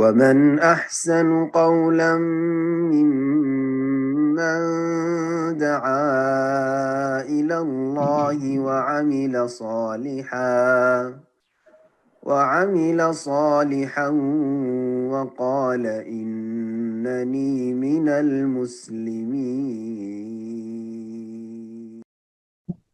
ومن أحسن قولا ممن دعا إلى الله وعمل صالحا وعمل صالحا وقال إنني من المسلمين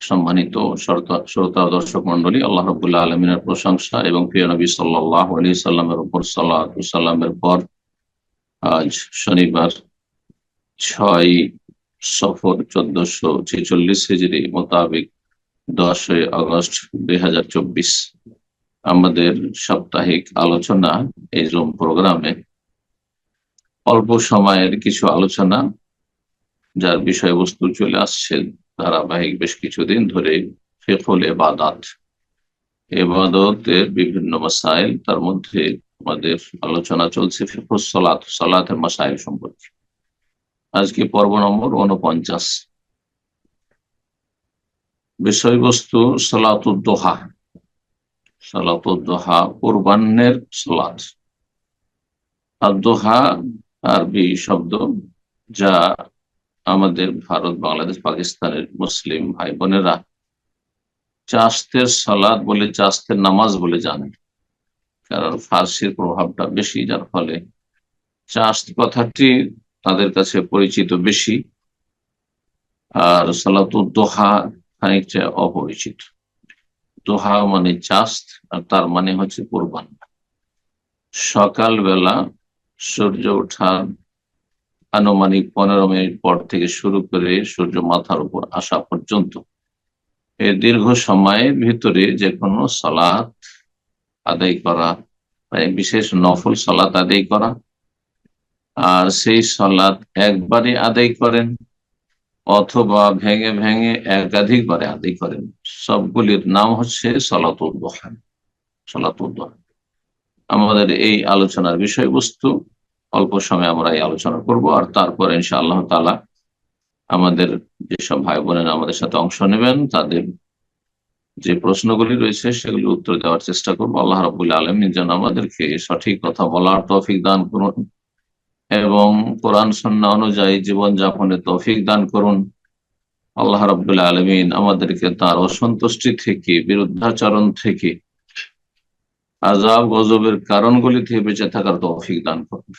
সম্মানিত শ্রোতা দর্শক মন্ডলী আল্লাহ রবুল্লাহ আলমিনের প্রশংসা এবং প্রিয় নবী সাল্লাহ আলী সাল্লামের উপর সাল্লামের পর আজ শনিবার ছয় সফর চোদ্দশো ছেচল্লিশ হিজড়ি মোতাবেক দশই আগস্ট দুই হাজার চব্বিশ। আমাদের সাপ্তাহিক আলোচনা এই জুম প্রোগ্রামে অল্প সময়ের কিছু আলোচনা, যার বিষয়বস্তু চলে আসছে। ধারাবাহিক বেশ কিছুদিন ধরে ফেফল এবাদাত এবাদতের বিভিন্ন মাসাইল, তার মধ্যে আমাদের আলোচনা চলছে ফিফুস সলাত, সালাতের মাসাইল সম্পর্কে। আজকে পর্ব নম্বর উনপঞ্চাশ বিষয়বস্তু সালাতুদ্দোহা সালাতুদ্দোহা কোরবানের সালাত। আর দোহা আরবি শব্দ যা আমাদের ভারত, বাংলাদেশ, পাকিস্তানের মুসলিম ভাই বোনেরা চাস্তের সালাদ বলে চাস্তের নামাজ বলে জানেন। কারণ ফার্সির প্রভাবটা বেশি, যার ফলে চাস্ত কথাটি তাদের কাছে পরিচিত বেশি। আর সালাতুর দোহা খানিকটা অপরিচিত। দোহা মানে চাষ, আর তার মানে হচ্ছে কোরবান। সকালবেলা সূর্য ওঠার আনুমানিক পনেরো মিনিট পর থেকে শুরু করে সূর্য মাথার উপর আসা পর্যন্ত। এই দীর্ঘ সময়ের ভিতরে যে কোনো সালাত আদায় করা বিশেষ নফল সালাত আদায় করা। আর সেই সালাত একবারে আদায় করেন অথবা ভেঙে ভেঙে একাধিকবারে আদায় করেন। সবগুলির নাম হচ্ছে সলাতুদ্দোহান সলাতুদ্দোহান আমাদের এই আলোচনার বিষয়বস্তু অল্প সময় আমরা এই আলোচনা করব। আর তারপর ইনশা আল্লাহ তালা আমাদের যেসব ভাই বোনেরা আমাদের সাথে অংশ নেবেন, তাদের যে প্রশ্নগুলি রয়েছে সেগুলি উত্তর দেওয়ার চেষ্টা করব। আল্লাহ রবুল্লা আলমী যেন আমাদেরকে সঠিক কথা বলার তৌফিক দান করুন এবং কোরআন সন্না অনুযায়ী জীবন যাপনের তৌফিক দান করুন। আল্লাহ রবুল্লা আলমিন আমাদেরকে তার অসন্তুষ্টি থেকে, বিরুদ্ধাচরণ থেকে আজাব গজবের কারণগুলি থেকে বেঁচে থাকার তৌফিক দান করুন।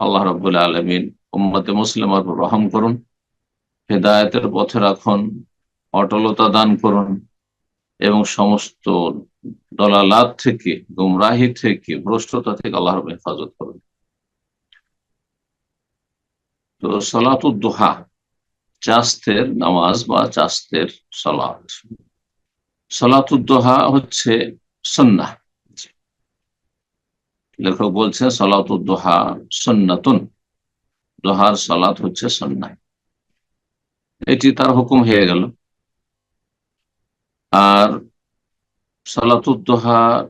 আল্লাহ রবুল্লা আলমিন উম্মতে মুসলিম রহম করুন, হেদায়তের পথে রাখুন, অটলতা দান করুন এবং সমস্ত দলালাত থেকে, গুমরাহি থেকে, ভ্রষ্টতা থেকে আল্লাহ রব হেফাজত করুন। তো সলাতুদ্দোহা চাস্তের নামাজ বা চাস্তের সলাত। সলাতুদ্দোহা হচ্ছে সন্না লেখক বলছে সলাতুদ্দোহা সন্নাতুন। দোহার সালাত হচ্ছে সন্ন্যায় এটি তার হুকুম হয়ে গেল। আর সালাতুদ্দোহার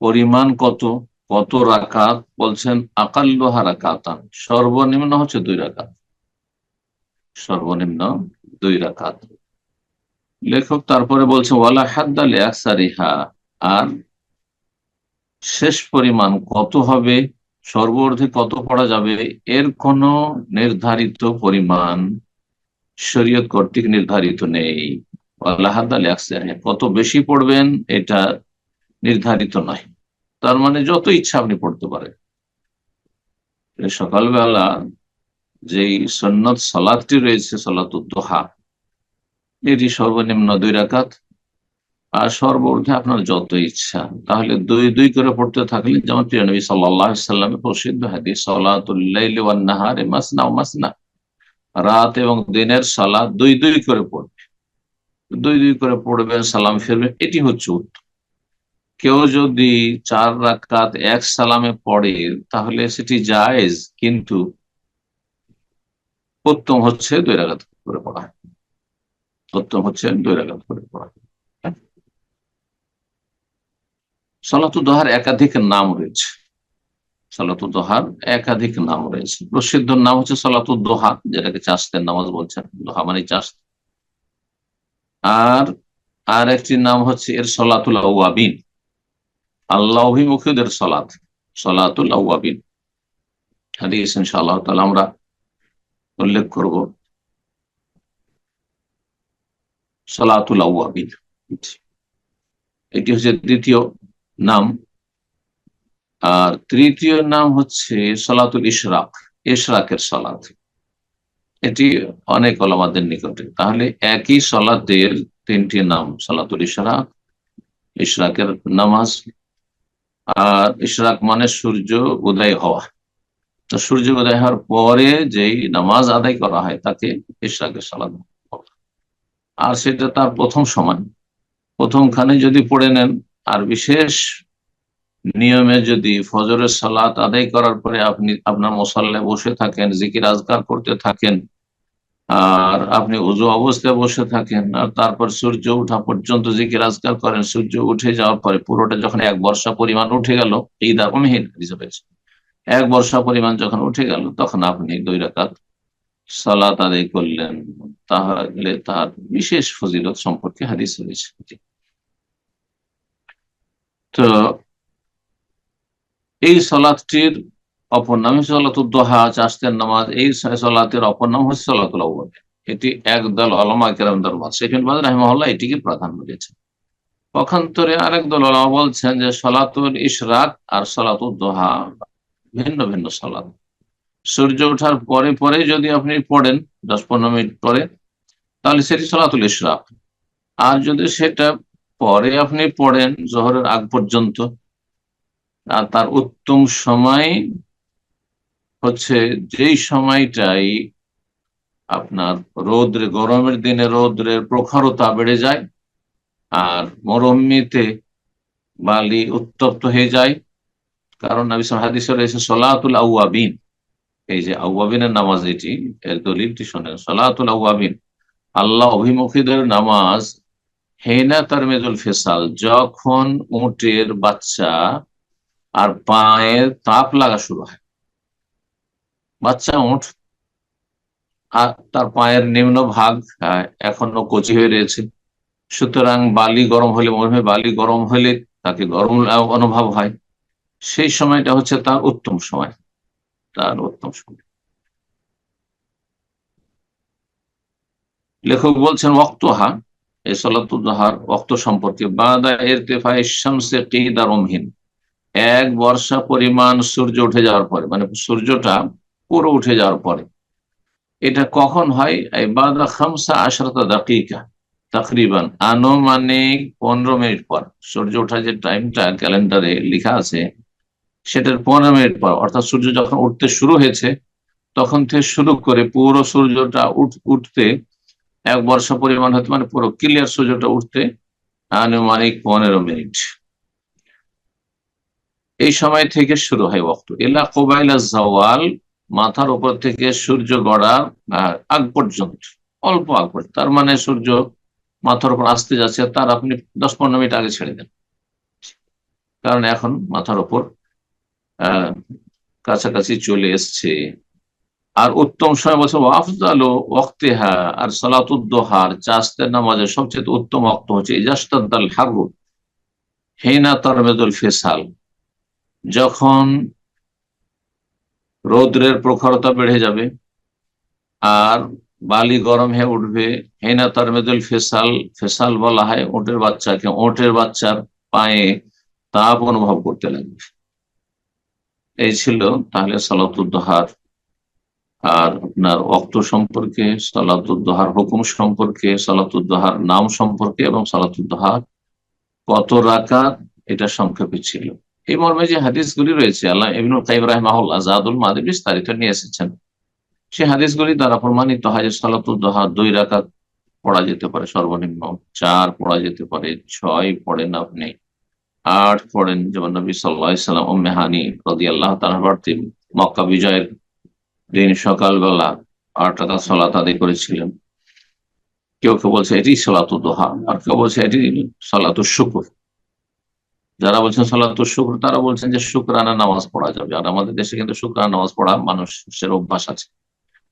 পরিমাণ কত? কত রাকাত? বলছেন, আকাল্লোহা রাকাতান। সর্বনিম্ন হচ্ছে দুই রাকাত। সর্বনিম্ন দুই রাকাত। লেখক তারপরে বলছে, ওয়ালা হাদ্দালে আর শেষ পরিমাণ কত হবে? সর্বর্ধে কত পড়া যাবে? এর কোন নির্ধারিত পরিমাণ শরীয়ত কর্তৃক নির্ধারিত নেই। কত বেশি পড়বেন এটা নির্ধারিত নয়। তার মানে যত ইচ্ছা আপনি পড়তে পারেন। সকালবেলা যেই সন্ন্যত সালাদটি রয়েছে, সালাতুদ্দোহা, এটি সর্বনিম্ন দুই রাকাত। আর সর্বর্ধে আপনার যত ইচ্ছা। তাহলে দুই দুই করে পড়তে থাকলে যেমন প্রিয় নবী সাল্লামের প্রসিদ্ধ হাদিস সালাতুল্লাহারে মাসনা মাসনা। রাত এবং দিনের সালা দুই দুই করে পড়বে। দুই দুই করে পড়বেন, সালাম ফিরবেন এটি হচ্ছে উত্তম কেউ যদি চার রাকাত এক সালামে পড়ে, তাহলে সেটি জায়েজ, কিন্তু উত্তম হচ্ছে দুই রাকাত করে পড়া। উত্তম হচ্ছে দুই রাকাত করে পড়া। সলাতুদ্দোহার একাধিক নাম রয়েছে। সলাতুদ্দোহার একাধিক নাম রয়েছে। প্রসিদ্ধ নাম হচ্ছে সলাতুদ্দোহা যেটাকে চাষতের নামাজ বলছেন। দোহা মানে চাষ। আর আর একটি নাম হচ্ছে এর সলাতুল আউয়াবিন। আল্লাহ অভিমুখীদের সলাত, সলাতুল আউয়াবিন। হাদিস ইনশাআল্লাহ তাহলে আমরা উল্লেখ করব। সলাতুল আউয়াবিন। এটি হচ্ছে দ্বিতীয় নাম। আর তৃতীয় নাম হচ্ছে সলাতুল ইশরাক, ইশরাকের সলাত। এটি অনেক ওলামাদের নিকটে। তাহলে একই সলাতের তিনটি নাম, সলাতুল ইশরাক, ইশরাকের নামাজ, আর ইশরাক মানে সূর্য উদয় হওয়া। তো সূর্য উদয় হওয়ার পরে যেই নামাজ আদায় করা হয়, তাকে ইশরাকের সালাদ আর সেটা তার প্রথম সমান প্রথমখানে যদি পড়ে নেন আর বিশেষ নিয়মে যদি ফজরের সালাত আদায় করার পরে আপনি আপনার মশাল্লায় বসে থাকেন, জিকির আজগার করতে থাকেন, আর আপনি উজু অবস্থায় বসে থাকেন, আর তারপর সূর্য উঠা পর্যন্ত জিকির আজগার করেন, সূর্য উঠে যাওয়ার পরে পুরোটা যখন এক বর্ষা পরিমাণ উঠে গেল দারমহীন হিসেবে এক বর্ষা পরিমাণ যখন উঠে গেল, তখন আপনি দুই রাকাত সালাত আদায় করলেন, তাহলে তার বিশেষ ফজিলত সম্পর্কে হাদিস রয়েছে। তো এই সলাদটির অপর নাম সলাতুদ্দোহা চাষতের নামাজ, এই সলাতের অপর নাম হচ্ছে সলাতুল আউ্বাল এটি একদল আলমা কেরাম দরবাদ শেখিনবাদ রাহমহল্লা এটিকে প্রাধান্য দিয়েছে। পক্ষান্তরে আরেক দল আলমা বলছেন যে সলাতুল ইশরাক আর সলাতুদ্দোহা ভিন্ন ভিন্ন সলাদ সূর্য ওঠার পরে পরে যদি আপনি পড়েন, দশ পনেরো মিনিট পরে, তাহলে সেটি সলাতুল ইশরাক আর যদি সেটা পরে আপনি পড়েন জহরের আগ পর্যন্ত। আর তার উত্তম সময় হচ্ছে যেই সময়টাই আপনার রৌদ্রে, গরমের দিনে রৌদ্রের প্রখরতা বেড়ে যায় আর মরম্মিতে বালি উত্তপ্ত হয়ে যায়। কারণ নবিসাম হাদিস রয়েছে সলাতুল আউয়াবিন এই যে আউয়াবিনের নামাজ এটি, এর দলিলটি শোনেন, সলাতুল আউয়াবিন আল্লাহ অভিমুখীদের নামাজ হেনা তারমেজুল ফেসাল, যখন উটের বাচ্চা আর পায়ে তাপ লাগা শুরু হয়, বাচ্চা উঠ আর তার পায়ের নিম্ন ভাগ এখনও কচি হয়ে রয়েছে। সুতরাং বালি গরম হলে, মনে বালি গরম হলে তাকে গরম অনুভব হয়। সেই সময়টা হচ্ছে তার উত্তম সময়, তার উত্তম সময়। লেখক বলছেন ওক্তহা এই সলাতুদ্দাহার ওক্ত সম্পর্কে। বাদা এর তেফায় শামসে কিদারমহীন এক বর্ষা পরিমাণ সূর্য উঠে যাওয়ার পরে মানে সূর্যটা পুরো উঠে যাওয়ার পরে। এটা কখন হয়? বাদা খামসা আশরাতা দাকিকা, তাকরিবান। আনুমানিক পনেরো মিনিট পর। সূর্য ওঠার যে টাইমটা ক্যালেন্ডারে লেখা আছে, সেটার পনেরো মিনিট পর। অর্থাৎ সূর্য যখন উঠতে শুরু হয়েছে, তখন থেকে শুরু করে পুরো সূর্যটা উঠতে এক বর্ষা পরিমাণ হতে মানে পুরো ক্লিয়ার সূর্যটা উঠতে আনুমানিক পনেরো মিনিট। এই সময় থেকে শুরু হয় বক্ত এলা কোবাইলা জওয়াল মাথার উপর থেকে সূর্য গড়ার আগ পর্যন্ত, অল্প আগ পর্যন্ত। তার মানে সূর্য মাথার উপর আসতে যাচ্ছে তার আপনি দশ পনেরো মিনিট আগে ছেড়ে দেন। কারণ এখন মাথার উপর কাছাকাছি চলে এসছে। আর উত্তম সময় বলছে আফজাল ওয়াক্তেহা আর সালাতুদ্দোহার চাস্তের নামাজের সবচেয়ে উত্তম অক্ত হচ্ছে ইজাস্তাল হারু হেনা তরমেদুল ফেসাল। যখন রৌদ্রের প্রখরতা বেড়ে যাবে, আর বালি গরম হয়ে উঠবে, হেনা তরমেদুল ফেসাল ফেসাল বলা হয় ওটের বাচ্চাকে, ওটের বাচ্চার পায়ে তাপ অনুভব করতে লাগবে। এই ছিল তাহলে সালাতুদ্দোহার আর আপনার অক্ত সম্পর্কে, সালাতুদ্দোহার হুকুম সম্পর্কে, সালাতুদ্দোহার নাম সম্পর্কে এবং সালাতুদ্দোহার কত রাখা এটা সংক্ষেপে ছিল। এই মর্মে যে হাদিসগুলি রয়েছে, আল্লাহ ইবনুল কাইম রাহমাহুল আজাদুল মাদি বিস্তারিত নিয়ে এসেছেন। সে হাদিসগুলি দ্বারা প্রমাণিত হয় যে সালাতুদ্দোহা দুই রাকাত পড়া যেতে পারে, সর্বনিম্ন চার পড়া যেতে পারে, ছয় পড়েন আপনি, আট পড়েন। যেমন নবী সাল্লাহ সাল্লাম মেহানি রদি আল্লাহ তালাবার্তি মক্কা বিজয়ের দিন সকালবেলা আট টাকা সলাত আদায় করেছিলেন। কেউ কেউ বলছে, এটি সলাতু দোহা। আর কেউ বলছে, এটি সলাতু শুকুর। যারা বলছেন সলাতু শুক্র, তারা বলছেন যে শুক্রানা নামাজ পড়া যাবে। আর আমাদের দেশে কিন্তু শুক্রানা নামাজ পড়া মানুষের অভ্যাস আছে।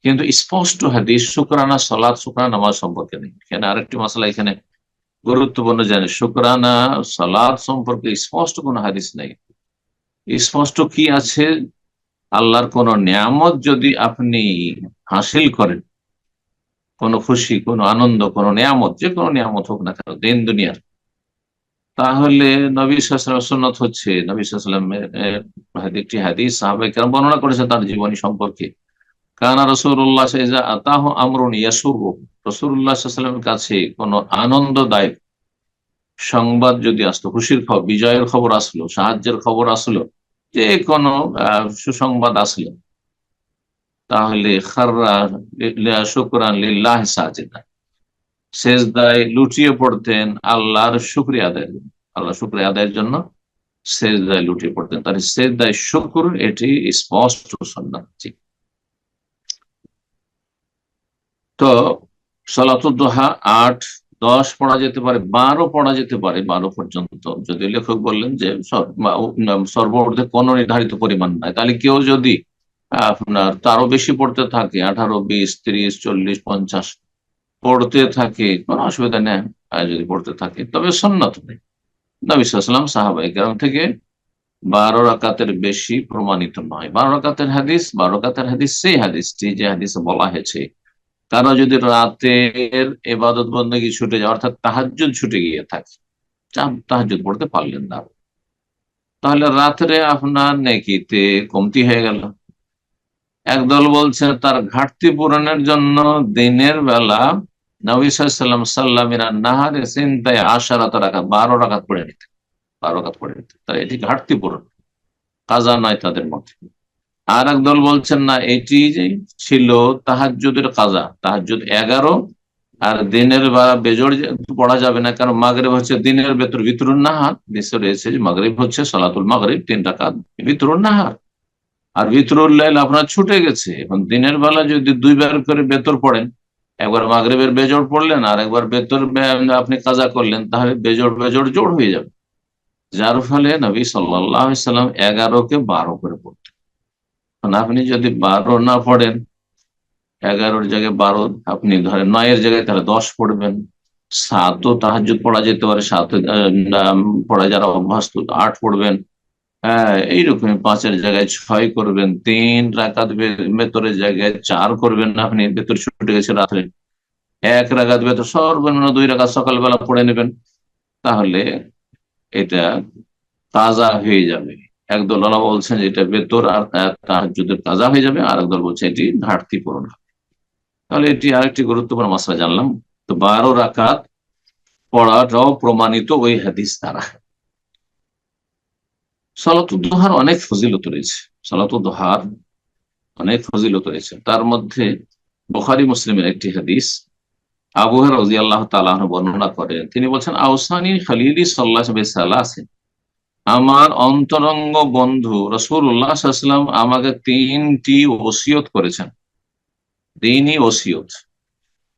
কিন্তু স্পষ্ট হাদিস, শুক্রানা সলাৎ শুক্রানা নামাজ সম্পর্কে নেই। এখানে আরেকটি মশলা এখানে গুরুত্বপূর্ণ জানি, শুক্রানা সালাদ সম্পর্কে স্পষ্ট কোন হাদিস নেই। স্পষ্ট কি আছে? আল্লাহর কোন নিয়ামত যদি আপনি হাসিল করেন, কোন খুশি, কোন আনন্দ, কোন নিয়ামত, যে কোনো নিয়ামত হোক না কেন, দিন দুনিয়ার, তাহলে নবী সন্নত হচ্ছে, নবী সাল্লামের একটি হাদিস সাহাবাই কেন বর্ণনা করেছে তার জীবনী সম্পর্কে। কানা রসুল্লাহ আতাহ আমরুন ইয়াসুর রসুল্লাহ সাল্লামের কাছে কোন আনন্দদায়ক সংবাদ যদি আসতো, খুশির খবর, বিজয়ের খবর আসলো, সাহায্যের খবর আসলো যে কোনো সুসংবাদ আসলো, তাহলে লুটিয়ে পড়তেন আল্লাহর শুক্রিয়া আদায়ের জন্য আল্লাহ শুক্রিয়া আদায়ের জন্য শেষদায় লুটিয়ে পড়তেন। তাহলে শেষদায় শুক্র এটি স্পষ্ট সন্ধান তো সলাতুদ্দোহা আট দশ পড়া যেতে পারে, বারো পড়া যেতে পারে, বারো পর্যন্ত। যদি লেখক বললেন যে সর্বর্ধে কোনো নির্ধারিত পরিমাণ নাই, তাহলে কেউ যদি, আপনার তারও বেশি পড়তে থাকে, আঠারো, বিশ, ত্রিশ, চল্লিশ, পঞ্চাশ, পড়তে থাকে, কোনো অসুবিধা নেই যদি পড়তে থাকে, তবে সন্ন্যত নেই। নবিসাম সাহাবাই গ্রাম থেকে বারো রাকাতের বেশি প্রমাণিত নয়। বারো রাকাতের হাদিস, বারো রাকাতের হাদিস, সেই হাদিসটি যে হাদিস বলা হয়েছে তারা যদি রাতের এবাদত বন্দী ছুটে যায়, অর্থাৎ তাহাজুদ ছুটে গিয়ে থাকে তাহাজুদ পড়তে পারলেন না। তাহলে রাত্রে আপনার নেকিতে কমতি হয়ে গেল। একদল বলছে, তার ঘাটতি পূরণের জন্য দিনের বেলা নবিসাল্লাম সাল্লামিরা নাহারে চিন্তায় আশা রাত রাখাত বারো রাখাত পড়ে নিতে বারো রাখাত পড়ে নিতে তাই এটি ঘাটতি পূরণ। কাজা নয় তাদের মধ্যে। আর একদল বলছেন, না, এটি ছিল তাহাজুদের কাজা। তাহাজুদ এগারো, আর দিনের বা বেজোড় পড়া যাবে না, কারণ মাগরেব হচ্ছে দিনের ভেতর ভিতরুন নাহার। নিশ্চয় রয়েছে যে হচ্ছে, সলাতুল মাগরিব, তিন টাকা ভিতরুন নাহার। আর ভিতরুল লাইল আপনার ছুটে গেছে, এবং দিনের বেলা যদি দুইবার করে বেতর পড়েন, একবার মাগরেবের বেজোড় পড়লেন, আর একবার বেতর আপনি কাজা করলেন, তাহলে বেজোড় বেজোড় জোর হয়ে যাবে। যার ফলে নবী সাল্লাহ সাল্লাম এগারোকে বারো করে পড়তেন আপনি যদি বারো না পড়েন, এগারোর জায়গায় বারো, আপনি ধরেন নয়ের জায়গায় তাহলে দশ পড়বেন। সাতও তাহাজুদ পড়া যেতে পারে, সাত পড়া যারা অভ্যস্ত, আট পড়বেন। হ্যাঁ এইরকম পাঁচের জায়গায় ছয় করবেন, তিন রাকাত ভেতরের জায়গায় চার করবেন না আপনি, ভেতর ছুটে গেছে রাত্রে। এক রাগাত ভেতর সর্বনিম্ন দুই রাগাত সকালবেলা পড়ে নেবেন, তাহলে এটা তাজা হয়ে যাবে। একদল বলছেন যে এটা বেতর আর তাহাজুদের তাজা হয়ে যাবে, আর একদল বলছে এটি ঘাটতি পূরণ হবে। তাহলে এটি আরেকটি গুরুত্বপূর্ণ মশলা জানলাম। তো বারো রাকাত পড়াটাও প্রমাণিত ওই হাদিস দ্বারা। সলাতুদ্দোহার অনেক ফজিলত রয়েছে। সলাতুদ্দোহার অনেক ফজিলত রয়েছে। তার মধ্যে বখারি মুসলিমের একটি হাদিস আবুহার রাজি আল্লাহ তালাহ বর্ণনা করেন। তিনি বলছেন আউসানি খালিলি সাল্লাহ সাল্লাহ আমার অন্তরঙ্গ বন্ধু রসুল্লাহাম আমাকে তিনটি ওসিয়ত করেছেন। দিনই ওসিয়ত।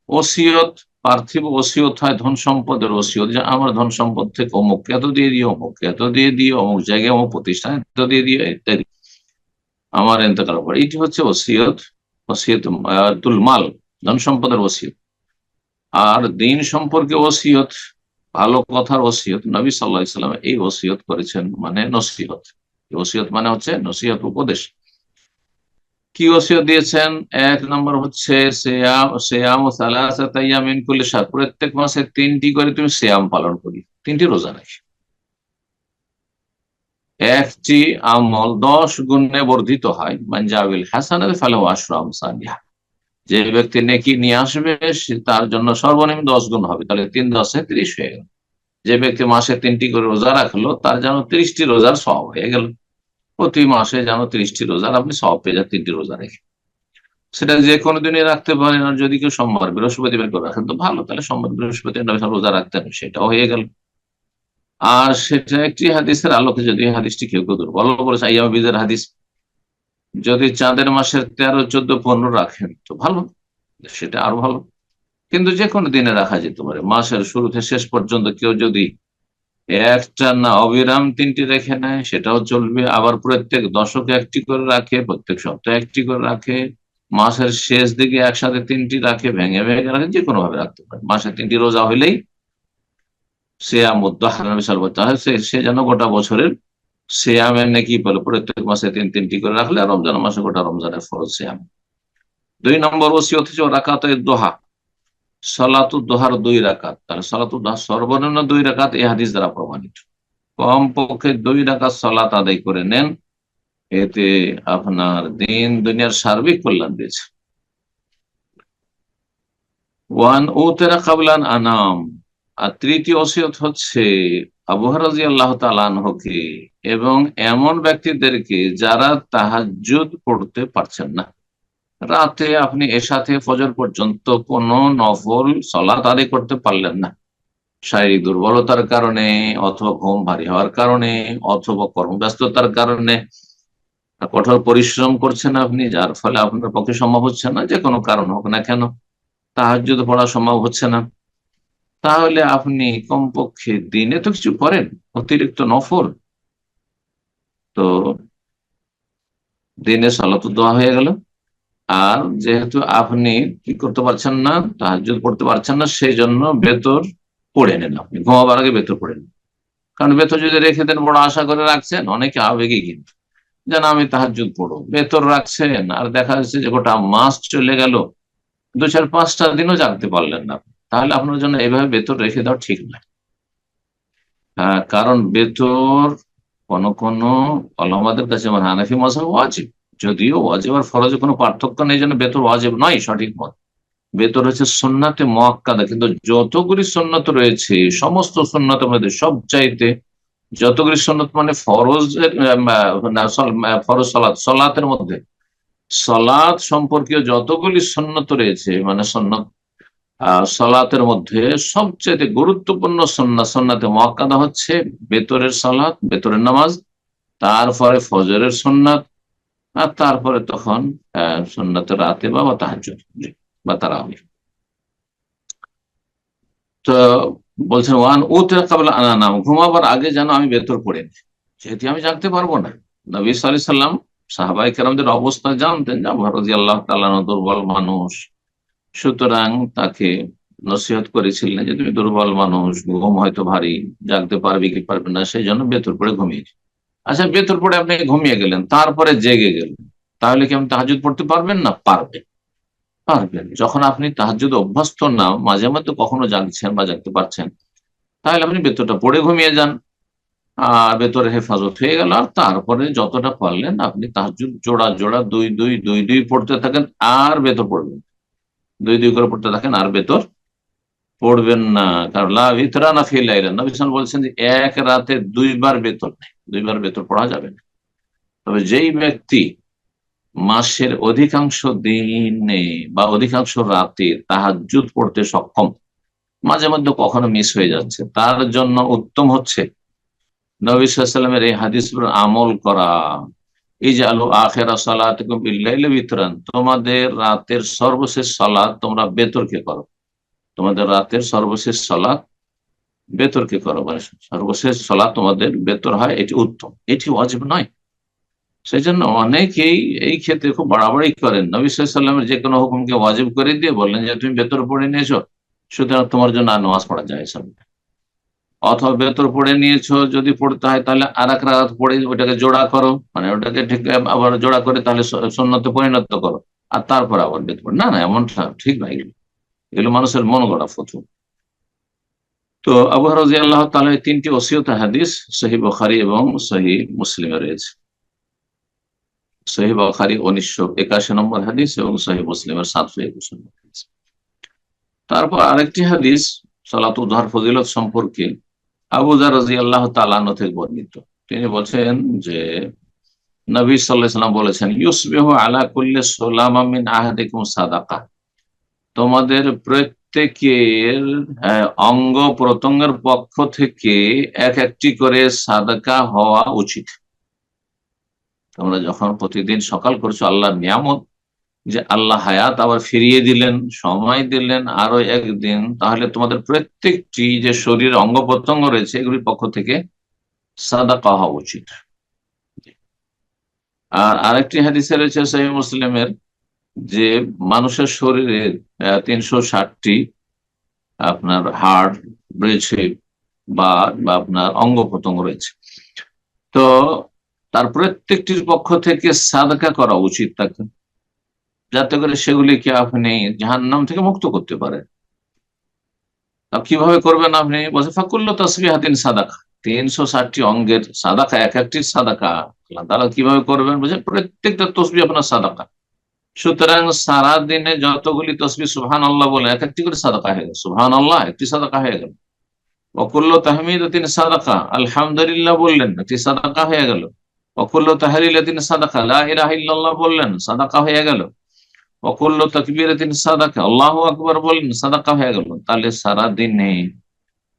ওসিয়ত, পার্থিব ওসিয়ত হয় ধন সম্পদের ওসিয়ত, যে আমার ধন সম্পদ থেকে অমুক, এত দিয়ে দিও, অমুক, এত দিয়ে দিও, অমুক জায়গায় অমুক প্রতিষ্ঠান, এত দিয়ে দিও, ইত্যাদি। আমার এন্তকাল পরে এটি হচ্ছে ওসিয়ত ওসিয়ত তুল মাল, ধন সম্পদের ওসিয়ত। আর দিন সম্পর্কে ওসিয়ত ভালো কথার ওসিয়ত নবী সাল্লাহ ইসলাম এই ওসিয়ত করেছেন মানে নসিহত। ওসিয়ত মানে হচ্ছে নসিহত উপদেশ। কি ওসিয়ত দিয়েছেন? এক নম্বর হচ্ছে প্রত্যেক মাসে তিনটি করে তুমি শ্যাম পালন করি। তিনটি রোজা রাখি একটি আমল দশ গুণে বর্ধিত হয়। মানজাবিল হাসান ফালাহ আশরাম সানিহা যে ব্যক্তি নেকি নিয়ে আসবে তার জন্য সর্বনিম্ন দশ গুণ হবে। তাহলে তিন দশে ত্রিশ হয়ে গেল। যে ব্যক্তি মাসে তিনটি করে রোজা রাখল, তার যেন ত্রিশটি রোজার সব হয়ে গেল। প্রতি মাসে যেন ত্রিশটি রোজার আপনি সব পেয়ে যান, তিনটি রোজা রেখে। সেটা যে কোনো দিনে রাখতে পারেন, আর যদি কেউ সোমবার বৃহস্পতিবার করে রাখেন, তো ভালো। তাহলে সোমবার বৃহস্পতি রোজা রাখতেন সেটাও হয়ে গেল। আর সেটা একটি হাদিসের আলোকে যদি হাদিসটি কেউ কেউ দুর্বল বলেছে, আইয়াম বিজের হাদিস। যদি চাঁদের মাসের তেরো, চোদ্দ, পনেরো রাখেন, তো ভালো। সেটা আরও ভালো। কিন্তু যে কোনো দিনে রাখা যেতে পারে। মাসের শুরু থেকে শেষ পর্যন্ত কেউ যদি একটা না অবিরাম তিনটি রেখে নেয়, সেটাও চলবে। আবার প্রত্যেক দশকে একটি করে রাখে, প্রত্যেক সপ্তাহে একটি করে রাখে। মাসের শেষ দিকে একসাথে তিনটি রাখে, ভেঙে ভেঙে রাখে যে কোনো ভাবে রাখতে পারে। মাসে তিনটি রোজা হইলেই সে সে সে যেন গোটা বছরের শ্যামের নাকি বলে, প্রত্যেক মাসে তিন তিনটি করে রাখলে রমজান মাসে গোটা রমজানের ফরজ শ্যাম দুই নম্বর ওসি অথচ রাকাত দোহা। সলাতু দোহার দুই রাকাত। তাহলে সলাতু দোহা সর্বনিম্ন দুই রাকাত, এই হাদিস দ্বারা প্রমাণিত। কম পক্ষে দুই রাকাত সলাত আদায় করে নেন। এতে আপনার দিন দুনিয়ার সার্বিক কল্যাণ দিয়েছে ওয়ান ও তেরা কাবলান আনাম। আর তৃতীয় ওসিয়ত হচ্ছে আবহারাজি আল্লাহ তালানহকে এবং এমন ব্যক্তিদেরকে যারা তাহাজুদ পড়তে পারছেন না। রাতে আপনি এর সাথে ফজর পর্যন্ত কোন নফল সলাত আদায় করতে পারলেন না। শারীরিক দুর্বলতার কারণে অথবা ঘুম ভারী হওয়ার কারণে অথবা কর্মব্যস্ততার কারণে কঠোর পরিশ্রম করছেন আপনি, যার ফলে আপনার পক্ষে সম্ভব হচ্ছে না যে কোনো কারণ হোক না কেন তাহাজুদ পড়া সম্ভব হচ্ছে না। তাহলে আপনি কমপক্ষে দিনে তো কিছু করেন, অতিরিক্ত নফল। তো দিনে সলাত দেওয়া হয়ে গেল। আর যেহেতু আপনি কি করতে পারছেন না তাহাজুদ পড়তে পারছেন না সেই জন্য বেতর পড়ে নেন আপনি। ঘুমাবার আগে বেতর পড়ে নেন। কারণ বেতর যদি রেখে দেন, বড় আশা করে রাখছেন, অনেকে আবেগে কিন্তু। যেন আমি তাহাজুদ পড়ো বেতর রাখছেন, আর দেখা যাচ্ছে যে গোটা মাস চলে গেল। দু চার পাঁচটা দিনও জানতে পারলেন না তাহলে আপনার জন্য এভাবে বেতর রেখে দেওয়া ঠিক নয় কারণ বেতর কোন কোন আলমাদের কাছে মানে হানাফি মশা ওয়াজিব। যদিও ওয়াজিব আর ফরজে কোনো পার্থক্য নেই জন্য বেতর ওয়াজিব নয়, সঠিক মত। বেতর হচ্ছে সন্নাতে মক্কাদা কিন্তু যতগুলি সন্ন্যত রয়েছে, সমস্ত সন্ন্যতের মধ্যে সব চাইতে যতগুলি সন্ন্যত মানে ফরজের ফরজ সলাৎ সলাতের মধ্যে। সলাৎ সম্পর্কীয় যতগুলি সন্ন্যত রয়েছে মানে সন্ন্যত সলাতের মধ্যে সবচেয়ে গুরুত্বপূর্ণ সন্না, সন্নাতে মহাকাদা হচ্ছে বেতরের সালাত, বেতরের নামাজ, তারপরে ফজরের সন্ন্যাত আর তারপরে তখন সন্ন্যত রাতে বা তাহাজ বা তারা তো বলছেন ওয়ান ও কাবলা আনা নাম ঘুমাবার আগে যেন আমি বেতর পড়ে নি যেহেতু আমি জানতে পারব না, নবী সাল্লাম সাহাবাই কেরামদের অবস্থা জানতেন যা ভারতী আল্লাহ তাল্লাহ দুর্বল মানুষ। সুতরাং তাকে নসিহত করেছিলেন যে, তুমি দুর্বল মানুষ, ঘুম হয়তো ভারী, জাগতে পারবে কি পারবে না? সেই জন্য বেতর পড়ে ঘুমিয়ে আচ্ছা বেতর পড়ে আপনি ঘুমিয়ে গেলেন, তারপরে জেগে গেলেন। তাহলে কি আপনি তাহাজুদ পড়তে পারবেন না? পারবেন। পারবেন। যখন আপনি তাহাজুদ অভ্যস্ত না, মাঝে মধ্যে কখনো জাগছেন বা জাগতে পারছেন, তাহলে আপনি বেতরটা পড়ে ঘুমিয়ে যান। আর বেতরে হেফাজত হয়ে গেল। আর তারপরে যতটা পারলেন, আপনি তাহাজুদ জোড়া জোড়া দুই দুই দুই দুই পড়তে থাকেন, আর বেতর পড়বেন। দুই দুই করে পড়তে থাকেন, আর বেতর পড়বেন না। কারণ লাভিতরা না ফিল নবিসান বলছেন যে, এক রাতে দুইবার বেতর নেই। দুইবার বেতর পড়া যাবে না। তবে যেই ব্যক্তি মাসের অধিকাংশ দিনে বা অধিকাংশ রাতে তাহাজুদ পড়তে সক্ষম, মাঝে মধ্যে কখনো মিস হয়ে যাচ্ছে। তার জন্য উত্তম হচ্ছে নবী সাল্লামের এই হাদিস আমল করা। এই যে আলু সালাত বিতরান। তোমাদের রাতের সর্বশেষ সালাদ তোমরা বেতরকে করো। তোমাদের রাতের সর্বশেষ সালাদ বেতরকে করো। মানে সর্বশেষ তোমাদের বেতর হয়, এটি উত্তম। এটি অজীব নয়। সেই জন্য অনেকেই এই ক্ষেত্রে খুব বাড়াবাড়ি করেন। নবী সাল্লামের যে কোনো হুকুমকে ওয়াজিব করে দিয়ে বললেন যে, তুমি বেতর পড়ে নিয়েছো, সুতরাং তোমার জন্য আর নামাজ পড়া যায় অথবা বেতর পড়ে নিয়েছো, যদি পড়তে হয় তাহলে আর এক রাত পড়ে ওটাকে জোড়া করো। মানে ওটাকে ঠিক, আবার জোড়া করে তাহলে সন্ন্যতে পরিণত করো। আর তারপর আবার বেত পড়ে। না না, এমনটা ঠিক না এগুলো। এগুলো মানুষের মন গড়া ফতু তো আবু রাজি আল্লাহ তালা তিনটি ওসিয়ত হাদিস সহি বখারি এবং সহি মুসলিমে রয়েছে। সহি বখারি উনিশশো একাশি নম্বর হাদিস এবং সহি মুসলিমের সাতশো একুশ নম্বর হাদিস। তারপর আরেকটি হাদিস সালাত উদ্ধার ফজিলত সম্পর্কে আবুজার রাজি আল্লাহ তালানো থেকে বর্ণিত। তিনি বলছেন যে নবী সাল্লাম বলেছেন ইউসবেহ আলা কুল্লে সোলামিন আহাদিকুম সাদাকা। তোমাদের প্রত্যেকের আহ, অঙ্গ প্রত্যঙ্গের পক্ষ থেকে এক একটি করে সাদাকা হওয়া উচিত। তোমরা যখন প্রতিদিন সকাল করছ আল্লাহ নিয়ামত যে আল্লাহ হায়াত আবার ফিরিয়ে দিলেন, সময় দিলেন আরও একদিন, তাহলে তোমাদের প্রত্যেকটি যে শরীর অঙ্গ প্রত্যঙ্গ রয়েছে, এগুলির পক্ষ থেকে সাদাকা হওয়া উচিত। আর আরেকটি হাদিসে রয়েছে সহি মুসলিমের যে মানুষের শরীরে তিনশো ষাটটি আপনার হাড় রয়েছে বা আপনার অঙ্গ প্রত্যঙ্গ রয়েছে। তো তার প্রত্যেকটির পক্ষ থেকে সাদকা করা উচিত তাকে। যাতে করে সেগুলিকে আপনি জাহান্নাম থেকে মুক্ত করতে পারেন। কীভাবে করবেন আপনি? বলছে, ফাকুল্ল তসবি হাতিন সাদাকা। তিনশো ষাটটি অঙ্গের সাদাকা, এক একটি সাদাকা। তাআলা কীভাবে করবেন? বুঝে প্রত্যেকটা তসবি আপনার সাদাকা। সুতরাং সারা দিনে যতগুলি তসবি সুহান আল্লাহ বলে এক একটি করে সাদাকা হয়ে গেল। সুহান আল্লাহ একটি সাদাকা হয়ে গেল। অকুল্ল তাহমিদ তিনি সাদাকা, আলহামদুলিল্লাহ বললেন, একটি সাদাকা হয়ে গেল। অকুল্ল তাহরিল তিনি সাদাকা, লা ইলাহা ইল্লাল্লাহ বললেন, সাদাকা হয়ে গেল। অকুল্ল তকবীর তিনি সাদাকা, আল্লাহ আকবার বললেন, সাদাকা হয়ে গেল। তাহলে সারা দিনে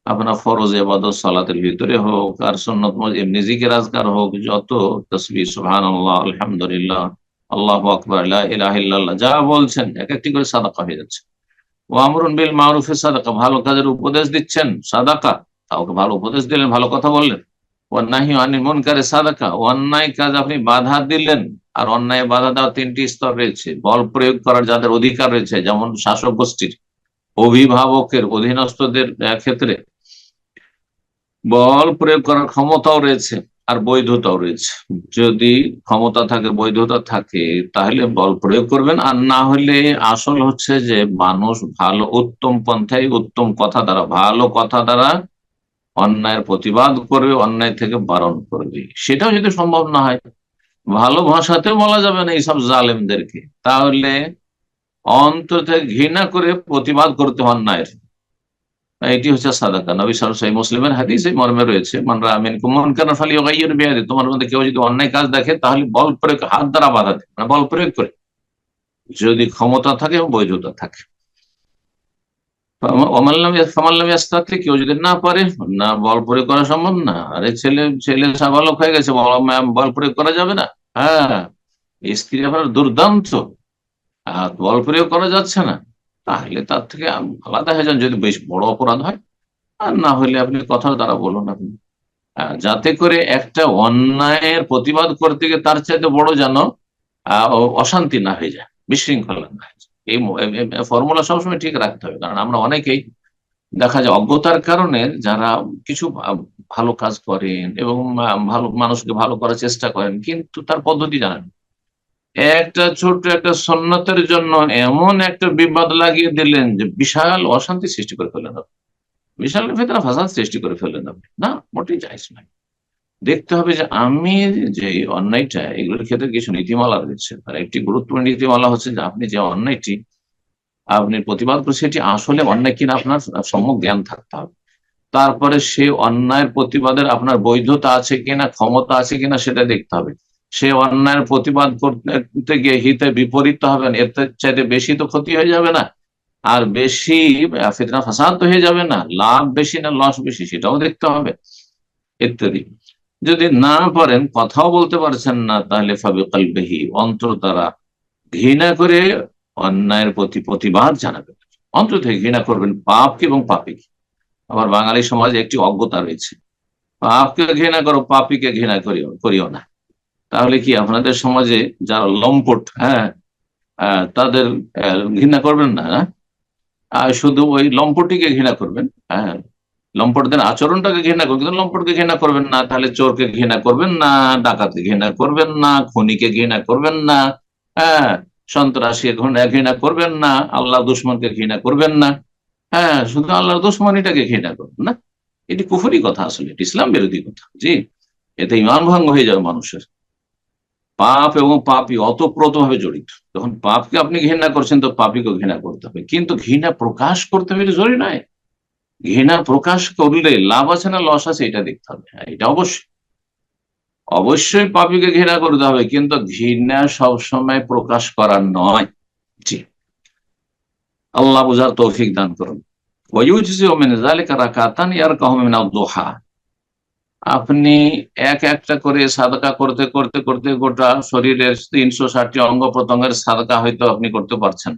আপনার ফরজ এবাদত সালাতের ভিতরে হোক আর সন্নত এমনি জিকের হোক, যত তসবি সুবহান আল্লাহ আলহামদুলিল্লাহ, আল্লাহ আকবর ইলাহিল্লাহ যা বলছেন এক একটি করে সাদাকা হয়ে যাচ্ছে। ও আমরুন বিল মারুফে, সাদাকা, ভালো কাজের উপদেশ দিচ্ছেন, সাদাকা, কাউকে ভালো উপদেশ দিলেন, ভালো কথা বললেন। অন্যায় আনি মন করে সাদাকা, অন্যায় কাজ আপনি বাধা দিলেন আর অন্যায় বাধা দেওয়ার তিনটি স্তর রয়েছে। বল প্রয়োগ করার যাদের অধিকার রয়েছে, যেমন শাসক গোষ্ঠীর অভিভাবকের, অধীনস্থদের ক্ষেত্রে বল প্রয়োগ করার ক্ষমতাও রয়েছে আর বৈধতাও রয়েছে। যদি ক্ষমতা থাকে, বৈধতা থাকে, তাহলে বল প্রয়োগ করবেন। আর না হলে আসল হচ্ছে যে মানুষ ভালো উত্তম পন্থায়, উত্তম কথা দ্বারা, ভালো কথা দ্বারা অন্যায়ের প্রতিবাদ করবে, অন্যায় থেকে বারণ করবে। সেটাও যদি সম্ভব না হয় ভালো ভাষাতেও বলা যাবে না এইসব জালেমদেরকে। তাহলে অন্তর থেকে ঘৃণা করে প্রতিবাদ করতে অন্যায়ের এটি হচ্ছে সাদাকা। নবী সাহি মুসলিমের হাদিস এই মর্মে রয়েছে মানরা আমিন কুমন কেন ফালি গাইয়ের বেয়াদি। তোমার মধ্যে কেউ যদি অন্যায় কাজ দেখে, তাহলে বল প্রয়োগ, হাত দ্বারা বাধা দেয় মানে বল প্রয়োগ করে। যদি ক্ষমতা থাকে এবং বৈধতা থাকে। কেউ যদি না পারে, না বল প্রয়োগ করা সম্ভব না। আরে ছেলে ছেলে সাবালক হয়ে গেছে বল প্রয়োগ করা যাবে না। হ্যাঁ স্ত্রী আপনার দুর্দান্ত। বল প্রয়োগ করা যাচ্ছে না। তাহলে তার থেকে আলাদা হয়ে যান যদি বেশ বড় অপরাধ হয়। আর না হলে আপনি কথার দ্বারা বলুন আপনি। যাতে করে একটা অন্যায়ের প্রতিবাদ করতে গিয়ে তার চাইতে বড় যেন অশান্তি না হয়ে যায়, বিশৃঙ্খলা না হয়ে যায়। এই ফর্মুলা সবসময় ঠিক রাখতে হবে। কারণ আমরা অনেকেই দেখা যায় অজ্ঞতার কারণে যারা কিছু ভালো কাজ করেন এবং ভালো, মানুষকে ভালো করার চেষ্টা করেন, কিন্তু তার পদ্ধতি জানেন। একটা ছোট্ট একটা সন্ন্যতের জন্য এমন একটা বিবাদ লাগিয়ে দিলেন যে বিশাল অশান্তি সৃষ্টি করে ফেলেন আপনি। বিশাল ভেতরে ফাসাদ সৃষ্টি করে ফেলেন আপনি। না, মোটেই চাইছ নাই দেখতে হবে যে আমি যে অন্যায়টা, এগুলোর ক্ষেত্রে কিছু নীতিমালা রয়েছে। আর একটি গুরুত্বপূর্ণ নীতিমালা হচ্ছে যে আপনি যে অন্যায়টি আপনি প্রতিবাদ করছেন সেটি আসলে অন্যায় কিনা আপনার সম্যক জ্ঞান থাকতে হবে। তারপরে সে অন্যায়ের প্রতিবাদের আপনার বৈধতা আছে কিনা, ক্ষমতা আছে কিনা সেটা দেখতে হবে। সে অন্যায়ের প্রতিবাদ করতে গিয়ে হিতে বিপরীত হবেন, এর চাইতে বেশি তো ক্ষতি হয়ে যাবে না। আর বেশি ফিতনা ফাসাদ তো হয়ে যাবে না, লাভ বেশি না, লস বেশি, সেটাও দেখতে হবে। ইত্যাদি। যদি না পারেন, কথাও বলতে পারছেন না, তাহলে ফাবিকাল বেহি অন্তর দ্বারা ঘৃণা করে অন্যায়ের প্রতি প্রতিবাদ জানাবেন। অন্তর থেকে ঘৃণা করবেন পাপকে এবং পাপিকে। আবার বাঙালি সমাজে একটি অজ্ঞতা রয়েছে। পাপকে ঘৃণা করো, পাপিকে ঘৃণা করিও করিও না। তাহলে কি আপনাদের সমাজে যারা লম্পট হ্যাঁ তাদের ঘৃণা করবেন না আর শুধু ওই লম্পটিকে ঘৃণা করবেন হ্যাঁ? লম্পটদের আচরণটাকে ঘৃণা করবেন, কিন্তু লম্পটকে ঘৃণা করবেন না। তাহলে চোরকে ঘৃণা করবেন না, ডাকাতকে ঘৃণা করবেন না, খনিকে ঘৃণা করবেন না হ্যাঁ? সন্ত্রাসীকে ঘৃণা করবেন না, আল্লাহ দুশ্মনকে ঘৃণা করবেন না। হ্যাঁ শুধু আল্লাহর দুশ্মনীটাকে ঘৃণা করবেন না। এটি কুফুরি কথা আসলে, এটি ইসলাম বিরোধী কথা। জি, এতে ইমান ভঙ্গ হয়ে যাবে মানুষের। পাপ এবং পাপি অতপ্রত ভাবে জড়িত। যখন পাপকে আপনি ঘৃণা করছেন, তো পাপিকে ঘৃণা করতে হবে। কিন্তু ঘৃণা প্রকাশ করতে হবে জরুরি নয়। ঘৃণা প্রকাশ করলে লাভ আছে না, লস আছে, এটা দেখতে হবে। হ্যাঁ এটা অবশ্যই। অবশ্যই পাপিকে ঘৃণা করতে হবে, কিন্তু ঘৃণা সবসময় প্রকাশ করার নয়। জি। আল্লাহ বুঝার তৌফিক দান করুন। আপনি এক একটা করে সাদকা করতে করতে করতে গোটা শরীরের তিনশো ষাটটি অঙ্গ প্রত্যঙ্গের সাদকা হয়তো আপনি করতে পারছেন।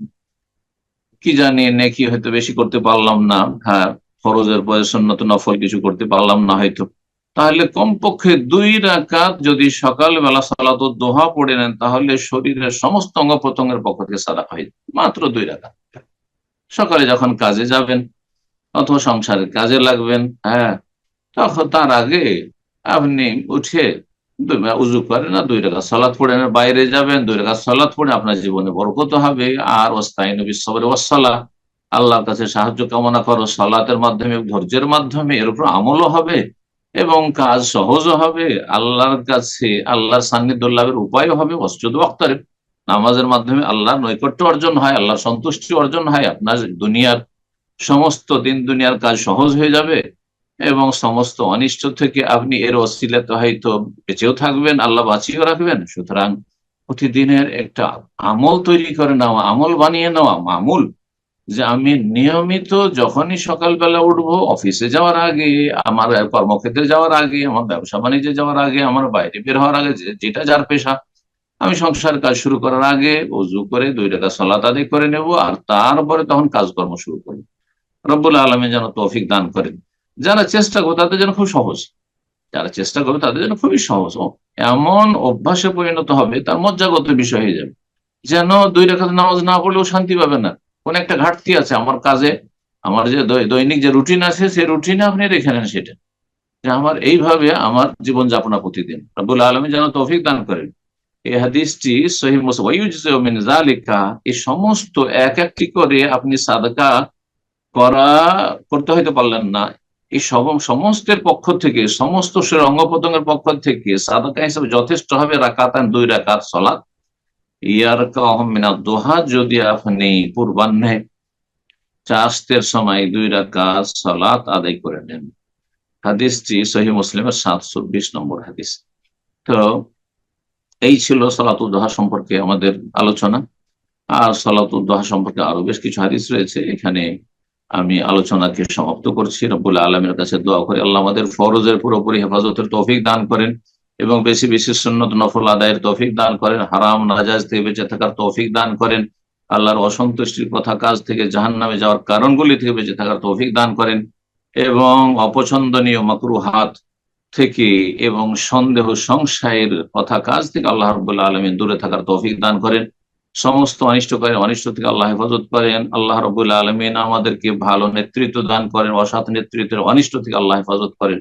কি জানি নেকি হয়তো বেশি করতে পারলাম না হ্যাঁ ফরজের বয়সন্নত নফল কিছু করতে পারলাম না হয়তো। তাহলে কমপক্ষে দুই রাকাত যদি সকালবেলা সালাত দোহা পড়ে নেন, তাহলে শরীরের সমস্ত অঙ্গ প্রত্যঙ্গের পক্ষ থেকে সাদা হয়ে, মাত্র দুই রাকাত। সকালে যখন কাজে যাবেন অথবা সংসারের কাজে লাগবেন হ্যাঁ তখন তার আগে আপনি উঠে উজু করেন না দুই রেখা সলাৎ পড়ে বাইরে যাবেন, দুই রেখা সলাৎ পড়ে আপনার জীবনে বরকত হবে। আর ওস্তাইন বিশ্বরে ওয়াসালা আল্লাহর কাছে সাহায্য কামনা করো, সলাতের মাধ্যমে, ধৈর্যের মাধ্যমে, এর উপর আমলও হবে। এবং কাজ সহজও হবে, আল্লাহর কাছে, আল্লাহর সান্নিধ্য লাভের উপায়ও হবে। অস্তুদ অক্তারে নামাজের মাধ্যমে আল্লাহর নৈকট্য অর্জন হয়, আল্লাহর সন্তুষ্টি অর্জন হয়। আপনার দুনিয়ার সমস্ত দিন, দুনিয়ার কাজ সহজ হয়ে যাবে এবং সমস্ত অনিষ্ট থেকে আপনি এর অশ্লীলতা হয়তো বেঁচেও থাকবেন, আল্লাহ বাঁচিয়েও রাখবেন। সুতরাং প্রতিদিনের একটা আমল তৈরি করে নেওয়া, আমল বানিয়ে নেওয়া, মামুল যে আমি নিয়মিত যখনই সকালবেলা উঠবো অফিসে যাওয়ার আগে, আমার কর্মক্ষেত্রে যাওয়ার আগে, আমার ব্যবসা বাণিজ্যে যাওয়ার আগে, আমার বাইরে বের হওয়ার আগে যেটা যার পেশা, আমি সংসার কাজ শুরু করার আগে উজু করে দুই টাকা সলাত আদায় করে নেব, আর তারপরে তখন কাজকর্ম শুরু করব। রব্বুল আলমে যেন তৌফিক দান করেন। যারা চেষ্টা করবে, তাদের জন্য খুব সহজ। যারা চেষ্টা করবে, তাদের জন্য খুবই সহজ। এমন অভ্যাসে পরিণত হবে, তার মজ্জাগত বিষয় হয়ে যাবে। যেন দুই রেখা নামাজ না পড়লেও শান্তি পাবে না। কোন একটা ঘাটতি আছে আমার কাজে, আমার যে দৈনিক যে রুটিন আছে, সেই রুটিনে আপনি রেখে নেন সেটা। যে আমার এইভাবে আমার জীবন যাপনা প্রতিদিন। রব্বুল আলমী যেন তৌফিক দান করেন। এই হাদিসটি সহি মুসলিম এই সমস্ত এক একটি করে আপনি সাদকা করা করতে হয়তো পারলেন না। এই সব সমস্তের পক্ষ থেকে, সমস্ত শরীর অঙ্গ প্রত্যঙ্গের পক্ষ থেকে সাদাকা হিসেবে যথেষ্ট হবে রাকাতান দুই রাকাত সলাৎ। ইয়ার কাহমিনা দোহা, যদি আপনি পূর্বাহ্নে চাষতের সময় দুই রাকাত সালাত আদায় করে নেন। হাদিসটি সহি মুসলিমের সাতশো বিশ নম্বর হাদিস। তো এই ছিল সলাতুদ্দোহা সম্পর্কে আমাদের আলোচনা। আর সলাতুদ্দোহা সম্পর্কে আরও বেশ কিছু হাদিস রয়েছে। এখানে আমি আলোচনাকে সমাপ্ত করছি। রব্বুল আলমের কাছে দোয়া করি। আল্লাহ আমাদের ফরজের পুরোপুরি হেফাজতের তৌফিক দান করেন। এবং বেশি বেশি সুন্নত নফল আদায়ের তৌফিক দান করেন। হারাম নাজাজ থেকে বেঁচে থাকার তৌফিক দান করেন। আল্লাহর অসন্তুষ্টির কথা কাজ থেকে জাহান নামে যাওয়ার কারণগুলি থেকে বেঁচে থাকার তৌফিক দান করেন এবং অপছন্দনীয় মাকরু হাত থেকে এবং সন্দেহ সংশয়ের কথা কাজ থেকে আল্লাহ রব্বুল্লাহ আলমিন দূরে থাকার তৌফিক দান করেন। সমস্ত অনিষ্ট করেন অনিষ্ট থেকে আল্লাহ হেফাজত করেন। আল্লাহ রবুল্লা আলমিন আমাদেরকে ভালো নেতৃত্ব দান করেন, অসৎ নেতৃত্বের অনিষ্ট থেকে আল্লাহ হেফাজত করেন।